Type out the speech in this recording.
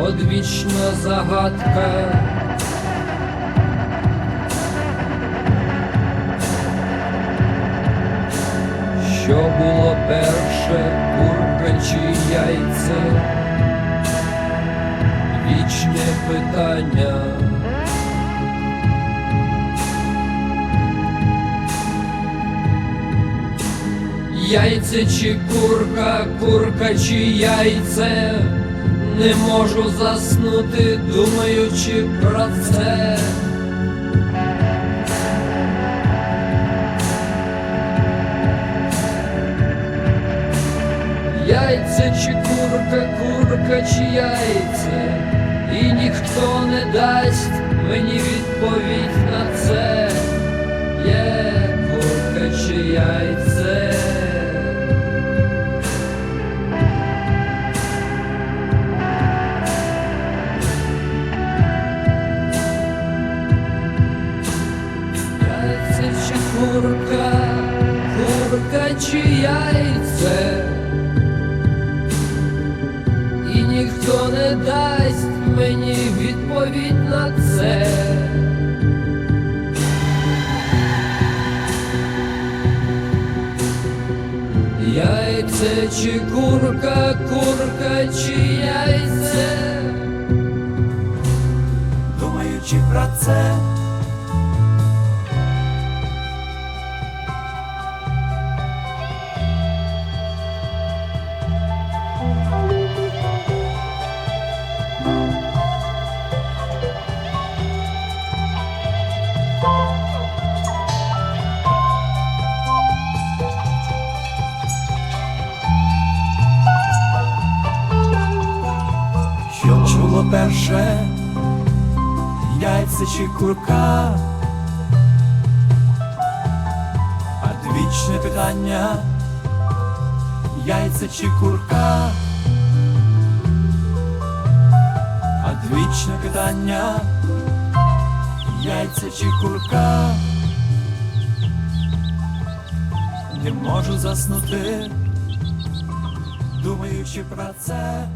одвічна загадка. Що було перше, курка чи яйце? Вічне питання. Яйце чи курка, курка чи яйце, не можу заснути, думаючи про це. Яйце чи курка, курка чи яйце, і ніхто не дасть мені відповідь на це. Є курка чи яйце. Курка, курка чи яйце, і ніхто не дасть мені відповідь на це. Яйце чи курка, курка чи яйце. думаючи про це. Що чуло перше, яйце чи курка, а двічне питання, яйце чи курка, а двічне питання, яйце чи курка, не можу заснути, думаючи про це.